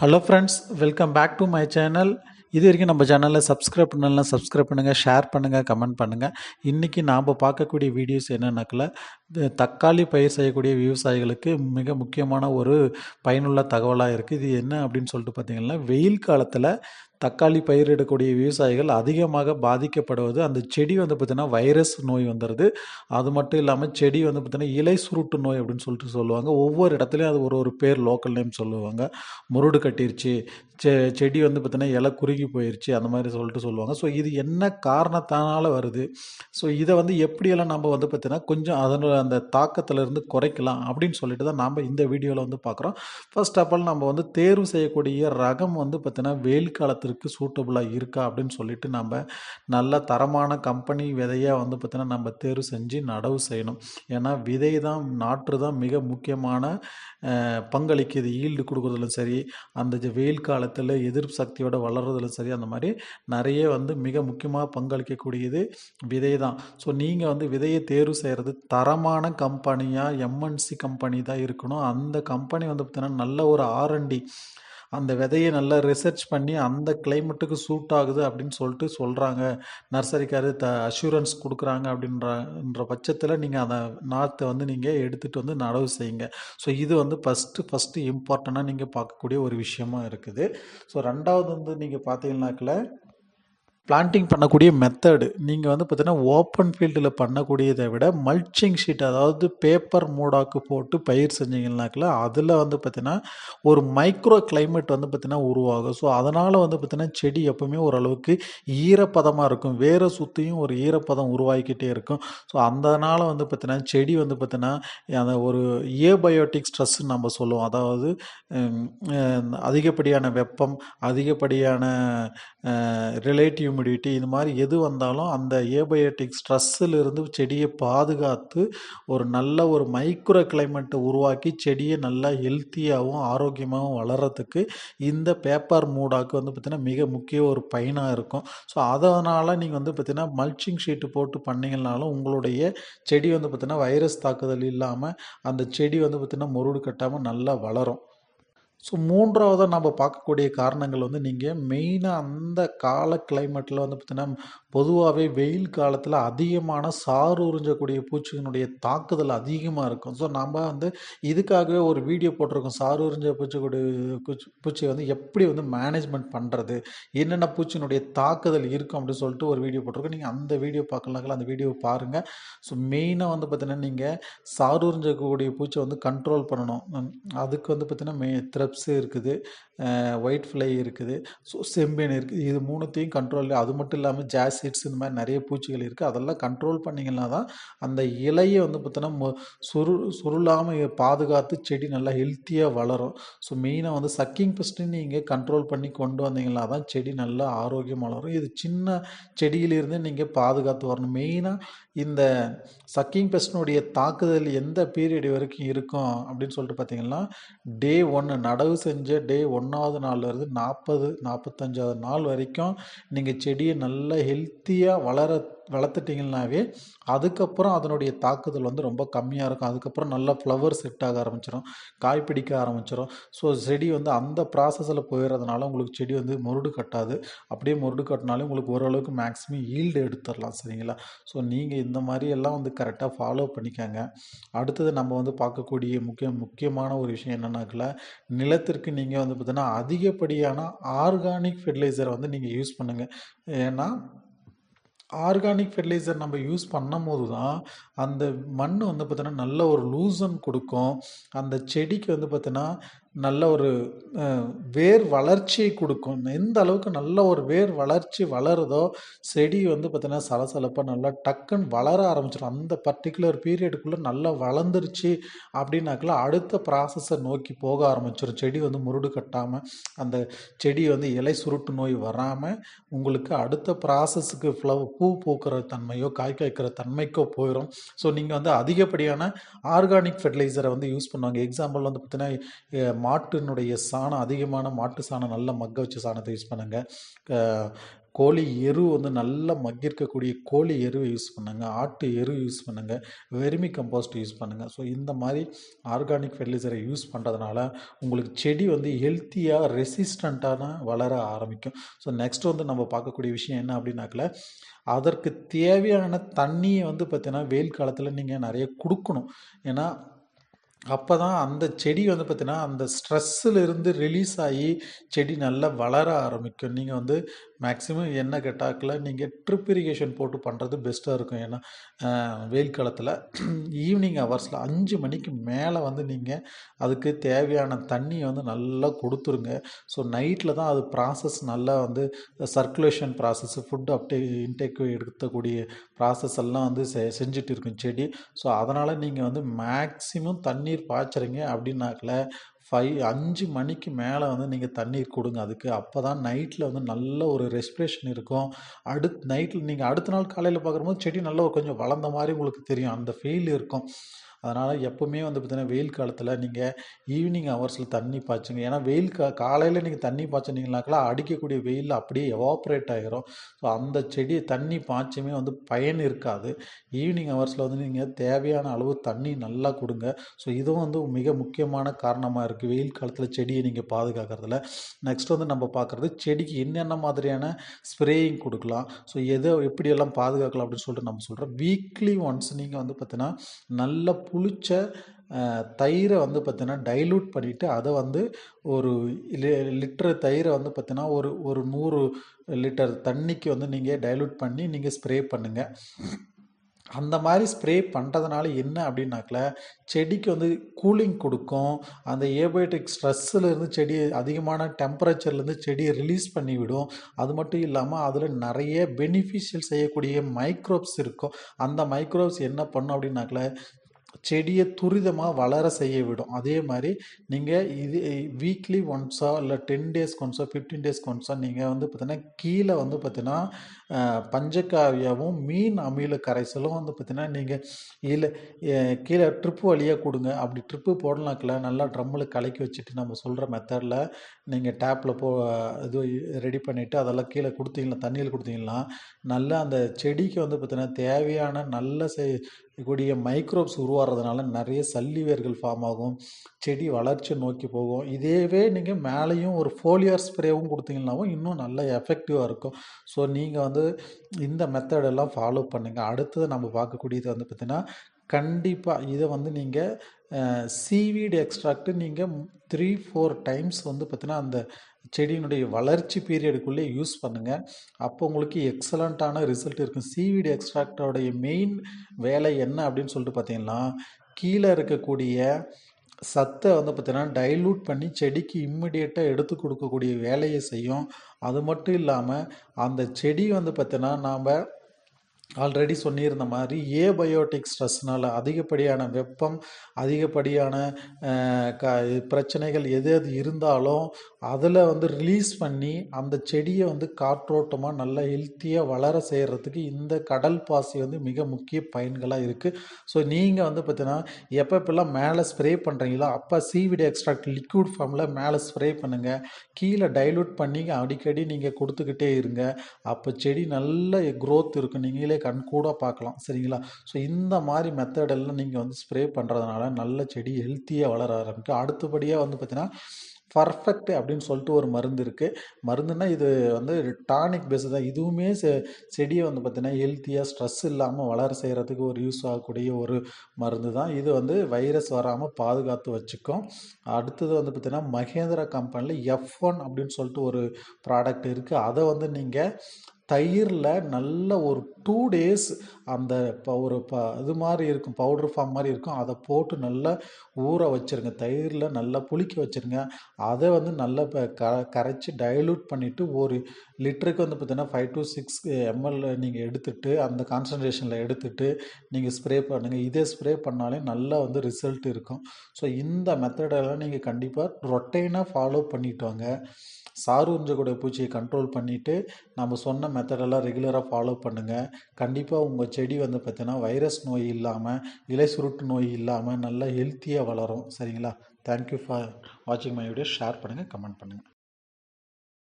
Hello friends welcome back to my channel இது வரைக்கும் நம்ம சேனலில் சப்ஸ்கிரைப் பண்ணலாம் சப்ஸ்கிரைப் பண்ணுங்கள் ஷேர் பண்ணுங்கள் கமெண்ட் பண்ணுங்கள் இன்றைக்கி நாம் பார்க்கக்கூடிய வீடியோஸ் என்னென்னாக்கில் தக்காளி பயிர் செய்யக்கூடிய விவசாயிகளுக்கு மிக முக்கியமான ஒரு பயனுள்ள தகவலாக இருக்குது இது என்ன அப்படின்னு சொல்லிட்டு பார்த்திங்கன்னா வெயில் காலத்தில் தக்காளி பயிரிடக்கூடிய விவசாயிகள் அதிகமாக பாதிக்கப்படுவது அந்த செடி வந்து பார்த்திங்கன்னா வைரஸ் நோய் வந்துடுது அது மட்டும் இல்லாமல் செடி வந்து பார்த்திங்கன்னா இலை சுருட்டு நோய் அப்படின்னு சொல்லிட்டு சொல்லுவாங்க. ஒவ்வொரு இடத்துலையும் அது ஒரு ஒரு பேர் லோக்கல் நேம் சொல்லுவாங்க. முருடு கட்டிருச்சு செ செடி வந்து பார்த்திங்கன்னா இலை குறுகி போயிடுச்சு அந்த மாதிரி சொல்லிட்டு சொல்லுவாங்க. ஸோ இது என்ன காரணத்தினால வருது? ஸோ இதை வந்து எப்படியெல்லாம் நம்ம வந்து பார்த்திங்கன்னா கொஞ்சம் அதனோட அந்த தாக்கத்திலிருந்து குறைக்கலாம் அப்படின்னு சொல்லிட்டு தான் நாம் இந்த வீடியோவில் வந்து பார்க்குறோம். ஃபர்ஸ்ட் ஆஃப் ஆல் நம்ம வந்து தேர்வு செய்யக்கூடிய ரகம் வந்து பார்த்திங்கன்னா வெயில் காலத்திற்கு சூட்டபுளாக இருக்கா அப்படின்னு சொல்லிட்டு நம்ம நல்ல தரமான கம்பெனி விதையாக வந்து பார்த்திங்கன்னா நம்ம தேர்வு செஞ்சு நடவு செய்யணும். ஏன்னா விதை தான் நாற்று தான் மிக முக்கியமான பங்களிக்குது. ஈல்டு கொடுக்குறதுலும் சரி அந்த வெயில் காலத்தில் எதிர்ப்பு சக்தியோட வளர்றதுலும் சரி அந்த மாதிரி நிறைய வந்து மிக முக்கியமாக பங்களிக்கக்கூடியது விதை தான். ஸோ நீங்கள் வந்து விதையை தேர்வு செய்கிறது தரமான கம்பெனியாக எம்என்சி கம்பெனி தான் இருக்கணும். அந்த கம்பெனி வந்து பார்த்தீங்கன்னா நல்ல ஒரு ஆர்என்டி அந்த விதையை நல்லா ரிசர்ச் பண்ணி அந்த கிளைமேட்டுக்கு சூட் ஆகுது அப்படின்னு சொல்லிட்டு சொல்கிறாங்க நர்சரிக்காரு த அஷூரன்ஸ் கொடுக்குறாங்க அப்படின்ற பட்சத்தில் நீங்கள் அந்த நாற்றை வந்து நீங்கள் எடுத்துகிட்டு வந்து நடவு செய்யுங்க. ஸோ இது வந்து ஃபஸ்ட்டு ஃபஸ்ட்டு இம்பார்ட்டண்ட்டாக நீங்கள் பார்க்கக்கூடிய ஒரு விஷயமா இருக்குது. ஸோ ரெண்டாவது வந்து நீங்கள் பார்த்தீங்கன்னாக்கில் பிளான்டிங் பண்ணக்கூடிய மெத்தடு நீங்கள் வந்து பார்த்தீங்கன்னா ஓப்பன் ஃபீல்டில் பண்ணக்கூடியதை விட மல்ச்சிங் ஷீட் அதாவது பேப்பர் மூடாக்கு போட்டு பயிர் செஞ்சீங்கன்னாக்கில் அதில் வந்து பார்த்திங்கன்னா ஒரு மைக்ரோ கிளைமேட் வந்து பார்த்திங்கன்னா உருவாகும். ஸோ அதனால் வந்து பார்த்திங்கன்னா செடி எப்போவுமே ஓரளவுக்கு ஈரப்பதமாக இருக்கும். வேறு சுற்றியும் ஒரு ஈரப்பதம் உருவாகிக்கிட்டே இருக்கும். ஸோ அதனால் வந்து பார்த்திங்கன்னா செடி வந்து பார்த்திங்கன்னா அந்த ஒரு ஏபயோட்டிக் ஸ்ட்ரெஸ்ன்னு நம்ம சொல்லுவோம். அதாவது அதிகப்படியான வெப்பம் அதிகப்படியான ரிலேட்டிவ் ஹியூமிடிட்டி இது மாதிரி எது வந்தாலும் அந்த ஏபயோட்டிக் ஸ்ட்ரெஸ்ஸிலிருந்து செடியை பாதுகாத்து ஒரு நல்ல ஒரு மைக்ரோ கிளைமேட்டை உருவாக்கி செடியை நல்லா ஹெல்த்தியாகவும் ஆரோக்கியமாகவும் வளர்கிறதுக்கு இந்த பேப்பர் மூடாக்கு வந்து பார்த்திங்கன்னா மிக முக்கிய ஒரு பயனாக இருக்கும். ஸோ அதனால் நீங்கள் வந்து பார்த்திங்கன்னா மல்ச்சிங் ஷீட்டு போட்டு பண்ணிங்கனாலும் உங்களுடைய செடி வந்து பார்த்திங்கன்னா வைரஸ் தாக்குதல் இல்லாமல் அந்த செடி வந்து பார்த்திங்கன்னா முருடு கட்டாமல் நல்லா வளரும். ஸோ மூன்றாவதாக நம்ம பார்க்கக்கூடிய காரணங்கள் வந்து நீங்கள் மெயினாக அந்த கால கிளைமேட்டில் வந்து பார்த்தீங்கன்னா பொதுவாகவே வெயில் காலத்தில் அதிகமான சாறு உறிஞ்சக்கூடிய பூச்சிகளுடைய தாக்குதல் அதிகமாக இருக்கும். ஸோ நம்ம வந்து இதுக்காகவே ஒரு வீடியோ போட்டிருக்கோம். சாறு உறிஞ்ச பூச்சிக்கூடிய பூச்சி பூச்சியை வந்து எப்படி வந்து மேனேஜ்மெண்ட் பண்ணுறது என்னென்ன பூச்சியினுடைய தாக்குதல் இருக்கும் அப்படின்னு சொல்லிட்டு ஒரு வீடியோ போட்டிருக்கோம். நீங்கள் அந்த வீடியோ பார்க்கலாங்களா அந்த வீடியோ பாருங்கள் ஸோ மெயினாக வந்து பார்த்தீங்கன்னா நீங்கள் சாறு உறிஞ்சக்கூடிய பூச்சியை வந்து கண்ட்ரோல் பண்ணணும். அதுக்கு வந்து பார்த்தீங்கன்னா மே த்ரெப்ஸு இருக்குது. ஒயிட் ஃப்ளை இருக்குது. ஸோ செம்பேன் இருக்குது. இது மூணுத்தையும் கண்ட்ரோல் அது மட்டும் இல்லாமல் ஜாசிட்ஸ் இந்த மாதிரி நிறைய பூச்சிகள் இருக்குது அதெல்லாம் கண்ட்ரோல் பண்ணிங்கன்னா தான் அந்த இலையை வந்து பார்த்தோன்னா மொ சுரு சுருளாமல் பாதுகாத்து செடி நல்லா ஹெல்த்தியாக வளரும். ஸோ மெயினாக வந்து சக்கிங் பெஸ்ட்டு நீங்கள் கண்ட்ரோல் பண்ணி கொண்டு வந்தீங்கன்னா தான் செடி நல்லா ஆரோக்கியம் வளரும். இது சின்ன செடியிலிருந்து நீங்கள் பாதுகாத்து வரணும். மெயினாக இந்த சக்கிங் பெஸ்டினுடைய தாக்குதல் எந்த பீரியட் வரைக்கும் இருக்கும் அப்படின்னு சொல்லிட்டு பார்த்தீங்கன்னா டே ஒன்று நடவு செஞ்ச டே ஒன்றாவது நாள்லேருந்து நாற்பது நாற்பத்தஞ்சாவது நாள் வரைக்கும் நீங்கள் செடியை நல்லா ஹெல்த்தியாக வளர வளர்த்துட்டிங்கனாவே அதுக்கப்புறம் அதனுடைய தாக்குதல் வந்து ரொம்ப கம்மியாக இருக்கும். அதுக்கப்புறம் நல்லா ஃப்ளவர் செட் ஆக ஆரம்பிச்சிடும் காய் பிடிக்க ஆரம்பிச்சிடும் ஸோ செடி வந்து அந்த ப்ராசஸில் போயிடுறதுனால உங்களுக்கு செடி வந்து முருடு கட்டாது. அப்படியே முருடு கட்டினாலே உங்களுக்கு ஓரளவுக்கு மேக்ஸிமம் ஈல்டு எடுத்துடலாம் சரிங்களா? ஸோ நீங்கள் இந்த மாதிரி எல்லாம் வந்து கரெக்டாக ஃபாலோ பண்ணிக்கங்க. அடுத்தது நம்ம வந்து பார்க்கக்கூடிய முக்கிய முக்கியமான ஒரு விஷயம் என்னன்னாக்கல நிலத்திற்கு நீங்கள் வந்து பார்த்தீங்கன்னா அதிகப்படியான ஆர்கானிக் ஃபெர்டிலைசரை வந்து நீங்கள் யூஸ் பண்ணுங்கள் ஏன்னா ஆர்கானிக் ஃபெர்டிலைசர் நம்ம யூஸ் பண்ணும் போது தான் அந்த மண் வந்து பார்த்தோன்னா நல்ல ஒரு லூசன் கொடுக்கும். அந்த செடிக்கு வந்து பார்த்தோன்னா நல்ல ஒரு வேர் வளர்ச்சியை கொடுக்கும். எந்த அளவுக்கு நல்ல ஒரு வேர் வளர்ச்சி வளருதோ செடி வந்து பார்த்திங்கன்னா சலசலப்பாக நல்லா டக்குன்னு வளர ஆரம்பிச்சிடும் அந்த பர்டிகுலர் பீரியடுக்குள்ளே நல்லா வளர்ந்துருச்சு அப்படின்னாக்கல அடுத்த ப்ராசஸை நோக்கி போக ஆரம்பிச்சிடும் செடி வந்து முருடு கட்டாமல் அந்த செடி வந்து இலை சுருட்டு நோய் வராமல் உங்களுக்கு அடுத்த ப்ராசஸுக்கு ஃப்ளவ் பூ பூக்கிற தன்மையோ காய் காய்க்கிற தன்மைக்கோ போயிடும் ஸோ நீங்கள் வந்து அதிகப்படியான ஆர்கானிக் ஃபெர்டிலைசரை வந்து யூஸ் பண்ணுவாங்க. எக்ஸாம்பிள் வந்து பார்த்தீங்கன்னா மாட்டினுடைய சாணம் அதிகமான மாட்டு சாணம் நல்ல மக்க வச்ச சாணத்தை யூஸ் பண்ணுங்கள் கோழி எரு வந்து நல்லா மக்கிருக்கக்கூடிய கோழி எருவை யூஸ் பண்ணுங்க. ஆட்டு எரு யூஸ் பண்ணுங்க. வெர்மி கம்போஸ்ட் யூஸ் பண்ணுங்க. ஸோ இந்த மாதிரி ஆர்கானிக் ஃபெர்டிலைசரை யூஸ் பண்ணுறதுனால உங்களுக்கு செடி வந்து ஹெல்த்தியாக ரெசிஸ்டண்ட்டான வளர ஆரம்பிக்கும். ஸோ நெக்ஸ்ட் வந்து நம்ம பார்க்கக்கூடிய விஷயம் என்ன அப்படின்னாக்கல அதற்கு தேவையான தண்ணியை வந்து பார்த்திங்கன்னா வெயில் காலத்தில் நீங்கள் நிறைய கொடுக்கணும். ஏன்னா அப்போ தான் அந்த செடி வந்து பார்த்தீங்கன்னா அந்த ஸ்ட்ரெஸ்ஸிலிருந்து ரிலீஸ் ஆகி செடி நல்லா வளர ஆரம்பிக்கும். நீங்கள் வந்து மேக்ஸிமம் என்ன கேட்டாக்கில் நீங்கள் ட்ரிப் இரிகேஷன் போட்டு பண்ணுறது பெஸ்ட்டாக இருக்கும். ஏன்னா வெயில் காலத்தில் ஈவினிங் ஹவர்ஸில் அஞ்சு மணிக்கு மேலே வந்து நீங்கள் அதுக்கு தேவையான தண்ணியை வந்து நல்லா கொடுத்துருங்க. ஸோ நைட்டில் தான் அது ப்ராசஸ் நல்லா வந்து circulation process food uptake intake எடுக்கக்கூடிய ப்ராசஸ் எல்லாம் வந்து செ செஞ்சுட்டு இருக்கும் செடி. ஸோ அதனால் நீங்கள் வந்து மேக்ஸிமம் தண்ணீர் பாய்ச்சுறீங்க அப்படின்னாக்கல ஃபைவ் அஞ்சு மணிக்கு மேலே வந்து நீங்கள் தண்ணீர் கொடுங்க. அதுக்கு அப்போ தான் நைட்டில் வந்து நல்ல ஒரு ரெஸ்பிரேஷன் இருக்கும். அடுத் நைட்டில் நீங்கள் அடுத்த நாள் காலையில் பார்க்கும்போது செடி நல்லா கொஞ்சம் வளர்ந்த மாதிரி உங்களுக்கு தெரியும். அந்த ஃபீல் இருக்கும். அதனால் எப்போவுமே வந்து பார்த்தீங்கன்னா வெயில் காலத்தில் நீங்கள் ஈவினிங் ஹவர்ஸில் தண்ணி பாய்ச்சுங்க. ஏன்னா வெயில் கா காலையில் நீங்கள் தண்ணி பாய்ச்சினீங்கனாக்கெல்லாம் அடிக்கக்கூடிய வெயில் அப்படியே எவாப்ரேட் ஆகிரும் ஸோ அந்த செடி தண்ணி பாய்ச்சுமே வந்து பயன் இருக்காது. ஈவினிங் ஹவர்ஸில் வந்து நீங்கள் தேவையான அளவு தண்ணி நல்லா கொடுங்க. ஸோ இதுவும் வந்து மிக முக்கியமான காரணமாக இருக்குது வெயில் காலத்தில் செடியை நீங்கள் பாதுகாக்கிறதுல. நெக்ஸ்ட் வந்து நம்ம பார்க்குறது செடிக்கு என்னென்ன மாதிரியான ஸ்ப்ரேயிங் கொடுக்கலாம். ஸோ எதை எப்படியெல்லாம் பாதுகாக்கலாம் அப்படின்னு சொல்லிட்டு நம்ம சொல்கிறோம் வீக்லி ஒன்ஸ் நீங்கள் வந்து பார்த்தீங்கன்னா நல்ல புளிச்ச தயிரை வந்து பார்த்தீங்கன்னா டைலூட் பண்ணிவிட்டு அதை வந்து ஒரு லி- லிட்டர் தயிரை வந்து பார்த்தீங்கன்னா ஒரு ஒரு நூறு லிட்டர் தண்ணிக்கு வந்து நீங்கள் டைலூட் பண்ணி நீங்கள் ஸ்ப்ரே பண்ணுங்கள் அந்த மாதிரி ஸ்ப்ரே பண்ணுறதுனால என்ன அப்படின்னாக்கல செடிக்கு வந்து கூலிங் கொடுக்கும். அந்த ஏபயோட்டிக் ஸ்ட்ரெஸ்ஸுலேருந்து செடி அதிகமான டெம்பரேச்சர்லேருந்து செடியை ரிலீஸ் பண்ணிவிடும் அது மட்டும் இல்லாமல் அதில் நிறைய பெனிஃபிஷியல் செய்யக்கூடிய மைக்ரோப்ஸ் இருக்கும். அந்த மைக்ரோப்ஸ் என்ன பண்ணும் அப்படின்னாக்கல செடியை துரிதமாக வளர செய்ய விடும். அதே மாதிரி நீங்கள் இது வீக்லி ஒன்ஸோ இல்லை டென் டேஸ்க்கு ஒன்ஸோ ஃபிஃப்டீன் டேஸ்க்கு ஒன்ஸோ நீங்கள் வந்து பார்த்தீங்கன்னா கீழே வந்து பார்த்தீங்கன்னா பஞ்சக்காவியாவும் மீன் அமில கரைசலும் வந்து பார்த்தீங்கன்னா நீங்கள் இல்லை கீழே ட்ரிப்பு வழியாக கொடுங்க. அப்படி ட்ரிப்பு போடலாக்கல நல்லா ட்ரம்மில் கலக்கி வச்சுட்டு நம்ம சொல்கிற மெத்தடில் நீங்கள் டேப்பில் போ இது ரெடி பண்ணிவிட்டு அதெல்லாம் கீழே கொடுத்தீங்களா தண்ணியில் கொடுத்தீங்கன்னா நல்லா அந்த செடிக்கு வந்து பார்த்தீங்கன்னா தேவையான நல்ல செய் கூடிய மைக்ரோப்ஸ் உருவாகிறதுனால நிறைய சல்லிவேர்கள் ஃபார்ம் ஆகும். செடி வளர்ச்சி நோக்கி போகும். இதேவே நீங்கள் மேலேயும் ஒரு ஃபோலியர் ஸ்ப்ரேவும் கொடுத்தீங்கன்னாவும் இன்னும் நல்ல எஃபெக்டிவாக இருக்கும். ஸோ நீங்கள் வந்து இந்த மெத்தடெல்லாம் ஃபாலோ பண்ணுங்கள் அடுத்தது நம்ம பார்க்கக்கூடியது வந்து பார்த்திங்கன்னா கண்டிப்பாக இதை வந்து நீங்கள் சீவீடு எக்ஸ்ட்ராக்ட்டு நீங்கள் த்ரீ ஃபோர் டைம்ஸ் வந்து பார்த்திங்கன்னா அந்த செடியினுடைய வளர்ச்சி பீரியடுக்குள்ளே யூஸ் பண்ணுங்கள் அப்போ உங்களுக்கு எக்ஸலண்ட்டான ரிசல்ட் இருக்கும். சீவீடு எக்ஸ்ட்ராக்டோடைய மெயின் வேலை என்ன அப்படின்னு சொல்லிட்டு பார்த்தீங்கன்னா கீழே இருக்கக்கூடிய சத்தை வந்து பார்த்திங்கன்னா டைலூட் பண்ணி செடிக்கு இம்மிடியேட்டாக எடுத்து கொடுக்கக்கூடிய வேலையை செய்யும். அது மட்டும் இல்லாமல் அந்த செடி வந்து பார்த்தீங்கன்னா நாம் ஆல்ரெடி சொல்லியிருந்த மாதிரி ஏபயோட்டிக் ஸ்ட்ரெஸ்னால் அதிகப்படியான வெப்பம் அதிகப்படியான க பிரச்சனைகள் எது எது இருந்தாலும் அதில் வந்து ரிலீஸ் பண்ணி அந்த செடியை வந்து காற்றோட்டமாக நல்லா ஹெல்த்தியாக வளர செய்கிறதுக்கு இந்த கடல் பாசி வந்து மிக முக்கிய பயன்களாக இருக்குது ஸோ நீங்கள் வந்து பார்த்தீங்கன்னா எப்பப்பெல்லாம் மேலே ஸ்ப்ரே பண்ணுறீங்களோ அப்போ சீவிடி எக்ஸ்ட்ராக்ட் லிக்விட் ஃபார்மில் மேலே ஸ்ப்ரே பண்ணுங்கள் கீழே டைலூட் பண்ணி அடிக்கடி நீங்கள் கொடுத்துக்கிட்டே இருங்க. அப்போ செடி நல்ல க்ரோத் இருக்கும் நீங்களே கண் கூட பார்க்கலாம் சரிங்களா? ஸோ இந்த மாதிரி மெத்தடெல்லாம் நீங்கள் வந்து ஸ்ப்ரே பண்ணுறதுனால நல்ல செடி ஹெல்த்தியாக வளர ஆரம்பிக்கும். அடுத்தபடியாக வந்து பார்த்தீங்கன்னா பர்ஃபெக்ட் அப்படின்னு சொல்லிட்டு ஒரு மருந்து இருக்குது மருந்துன்னா இது வந்து டானிக் பேஸ் தான். இதுவுமே செ செடியை வந்து பார்த்திங்கன்னா ஹெல்த்தியாக ஸ்ட்ரெஸ் இல்லாமல் வளர செய்கிறதுக்கு ஒரு யூஸ் ஆகக்கூடிய ஒரு மருந்து தான். இது வந்து வைரஸ் வராமல் பாதுகாத்து வச்சுக்கும். அடுத்தது வந்து பார்த்திங்கன்னா மகேந்திரா கம்பெனியில் எஃப் ஒன் அப்படின்னு சொல்லிட்டு ஒரு ப்ராடக்ட் இருக்குது அதை வந்து நீங்கள் தயிரில் நல்ல ஒரு டூ டேஸ் அந்த ப ஒரு ப இது மாதிரி இருக்கும் பவுடர் ஃபார்ம் மாதிரி இருக்கும். அதை போட்டு நல்லா ஊற வச்சுருங்க. தயிரில் நல்லா புளிக்க வச்சுருங்க. அதை வந்து நல்லா இப்போ க கரைச்சி டைலூட் பண்ணிவிட்டு ஒரு லிட்டருக்கு வந்து பார்த்தீங்கன்னா ஃபைவ் டு சிக்ஸ் எம்எல் நீங்கள் எடுத்துகிட்டு அந்த கான்சன்ட்ரேஷனில் எடுத்துகிட்டு நீங்கள் ஸ்ப்ரே பண்ணுங்கள் இதே ஸ்ப்ரே பண்ணாலே நல்லா வந்து ரிசல்ட் இருக்கும். ஸோ இந்த மெத்தடெல்லாம் நீங்கள் கண்டிப்பாக ரொட்டைனாக ஃபாலோ பண்ணிட்டு வாங்க. சாறு பூச்சியை கண்ட்ரோல் பண்ணிவிட்டு நம்ம சொன்ன மெத்தடெல்லாம் ரெகுலராக ஃபாலோ பண்ணுங்கள் கண்டிப்பாக உங்கள் செடி வந்து பார்த்தீங்கன்னா வைரஸ் நோய் இல்லாமல் இலை சுருட்டு நோய் இல்லாமல் நல்லா ஹெல்த்தியாக வளரும். சரிங்களா? தேங்க்யூ ஃபார் வாட்சிங் மை வீடியோ ஷேர் பண்ணுங்கள் கமெண்ட் பண்ணுங்கள்